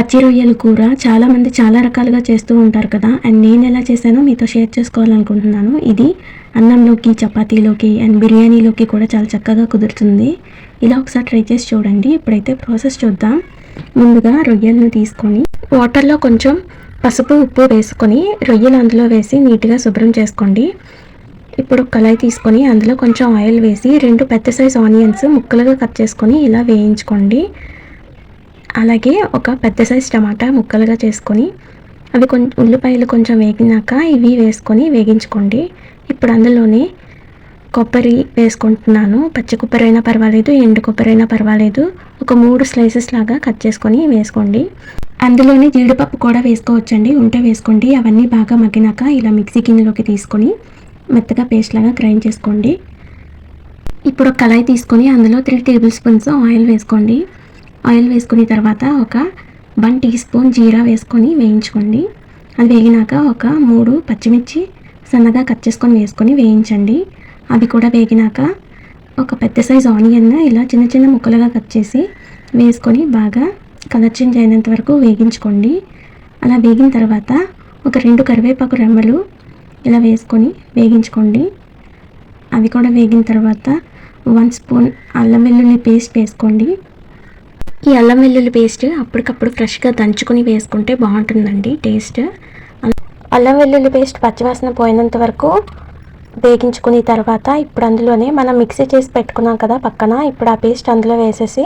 పచ్చి రొయ్యల కూర చాలామంది చాలా రకాలుగా చేస్తూ ఉంటారు కదా. అండ్ నేను ఎలా చేశానో మీతో షేర్ చేసుకోవాలనుకుంటున్నాను. ఇది అన్నంలోకి చపాతీలోకి అండ్ బిర్యానీలోకి కూడా చాలా చక్కగా కుదురుతుంది. ఇలా ఒకసారి ట్రై చేసి చూడండి. ఇప్పుడైతే ప్రాసెస్ చూద్దాం. ముందుగా రొయ్యలను తీసుకొని వాటర్లో కొంచెం పసుపు ఉప్పు వేసుకొని రొయ్యలు అందులో వేసి నీట్గా శుభ్రం చేసుకోండి. ఇప్పుడు ఒక కళాయి తీసుకొని అందులో కొంచెం ఆయిల్ వేసి రెండు పెద్ద సైజ్ ఆనియన్స్ ముక్కలుగా కట్ చేసుకొని ఇలా వేయించుకోండి. అలాగే ఒక పెద్ద సైజ్ టమాటా ముక్కలుగా చేసుకొని అవి కొంచెం ఉల్లిపాయలు కొంచెం వేగినాక ఇవి వేసుకొని వేగించుకోండి. ఇప్పుడు అందులోనే కొబ్బరి వేసుకుంటున్నాను. పచ్చి కొబ్బరి అయినా పర్వాలేదు ఎండు కొబ్బరి అయినా పర్వాలేదు. ఒక మూడు స్లైసెస్ లాగా కట్ చేసుకొని వేసుకోండి. అందులోనే జీడిపప్పు కూడా వేసుకోవచ్చండి. ఉంటే వేసుకోండి. అవన్నీ బాగా మగ్గినాక ఇలా మిక్సీ గిన్నెలోకి తీసుకొని మెత్తగా పేస్ట్ లాగా గ్రైండ్ చేసుకోండి. ఇప్పుడు ఒక కళాయి తీసుకొని అందులో త్రీ టేబుల్ స్పూన్స్ ఆయిల్ వేసుకోండి. ఆయిల్ వేసుకున్న తర్వాత ఒక వన్ టీ స్పూన్ జీరా వేసుకొని వేయించుకోండి. అది వేగినాక ఒక మూడు పచ్చిమిర్చి సన్నగా కట్ చేసుకొని వేసుకొని వేయించండి. అవి కూడా వేగినాక ఒక పెద్ద సైజ్ ఆనియన్ ఇలా చిన్న చిన్న ముక్కలుగా కట్ చేసి వేసుకొని బాగా కలర్ చేంజ్ అయినంత వరకు వేగించుకోండి. అలా వేగిన తర్వాత ఒక రెండు కరివేపాకు రెమ్మలు ఇలా వేసుకొని వేగించుకోండి. అవి కూడా వేగిన తర్వాత వన్ స్పూన్ అల్లం వెల్లుల్లి పేస్ట్ వేసుకోండి. ఈ అల్లం వెల్లుల్లి పేస్ట్ అప్పటికప్పుడు ఫ్రెష్గా దంచుకొని వేసుకుంటే బాగుంటుందండి టేస్ట్. అల్లం వెల్లుల్లి పేస్ట్ పచ్చివాసన పోయినంత వరకు వేగించుకున్న తర్వాత ఇప్పుడు అందులోనే మనం మిక్సీ చేసి పెట్టుకున్నాం కదా పక్కన ఇప్పుడు ఆ పేస్ట్ అందులో వేసేసి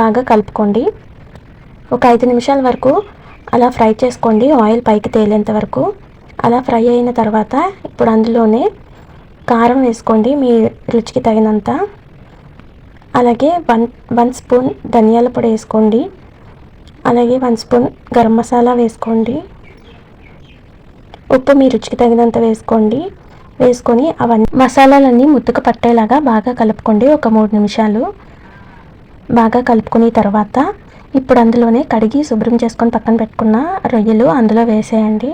బాగా కలుపుకోండి. ఒక ఐదు నిమిషాల వరకు అలా ఫ్రై చేసుకోండి ఆయిల్ పైకి తేలేంత వరకు. అలా ఫ్రై అయిన తర్వాత ఇప్పుడు అందులోనే కారం వేసుకోండి మీ రుచికి తగినంత. అలాగే వన్ వన్ స్పూన్ ధనియాల పొడి వేసుకోండి. అలాగే వన్ స్పూన్ గరం మసాలా వేసుకోండి. ఉప్పు మీ రుచికి తగినంత వేసుకోండి. వేసుకొని అవన్నీ మసాలాలన్నీ ముద్దుకు పట్టేలాగా బాగా కలుపుకోండి ఒక మూడు నిమిషాలు. బాగా కలుపుకున్న తర్వాత ఇప్పుడు అందులోనే కడిగి శుభ్రం చేసుకొని పక్కన పెట్టుకున్న రొయ్యలు అందులో వేసేయండి.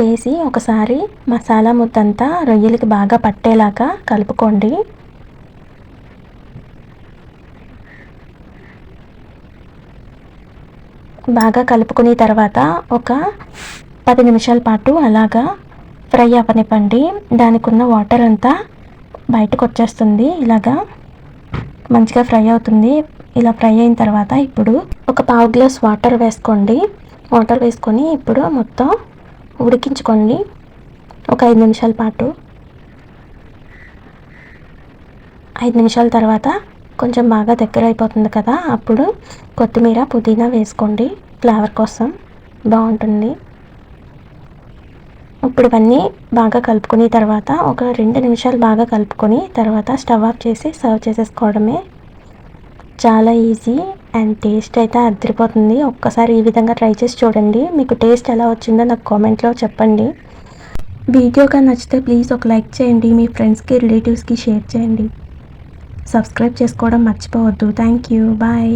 వేసి ఒకసారి మసాలా ముద్దంతా రొయ్యలకి బాగా పట్టేలాగా కలుపుకోండి. బాగా కలుపుకున్న తర్వాత ఒక పది నిమిషాల పాటు అలాగా ఫ్రై అవ్వనివ్వండి దానికి ఉన్న వాటర్ అంతా బయటకు వచ్చేస్తుంది. ఇలాగా మంచిగా ఫ్రై అవుతుంది. ఇలా ఫ్రై అయిన తర్వాత ఇప్పుడు ఒక పావు గ్లాస్ వాటర్ వేసుకోండి. వాటర్ వేసుకొని ఇప్పుడు మొత్తం ఉడికించుకోండి. ఒక ఐదు నిమిషాల పాటు. ఐదు నిమిషాల తర్వాత కొంచెం బాగా దగ్గర అయిపోతుంది కదా అప్పుడు కొత్తిమీర పుదీనా వేసుకోండి ఫ్లేవర్ కోసం. బాగుంటుంది. ఇప్పుడు ఇవన్నీ బాగా కలుపుకుని తర్వాత ఒక రెండు నిమిషాలు బాగా కలుపుకొని తర్వాత స్టవ్ ఆఫ్ చేసి సర్వ్ చేసేసుకోవడమే. చాలా ఈజీ అండ్ టేస్ట్ అయితే అదిరిపోతుంది ఒక్కసారి ఈ విధంగా ట్రై చేసి చూడండి. మీకు టేస్ట్ ఎలా వచ్చిందో నాకు కామెంట్లో చెప్పండి. వీడియోగా నచ్చితే ప్లీజ్ ఒక లైక్ చేయండి. మీ ఫ్రెండ్స్కి రిలేటివ్స్కి షేర్ చేయండి. సబ్స్క్రైబ్ చేసుకోవడం మర్చిపోవద్దు. Thank you bye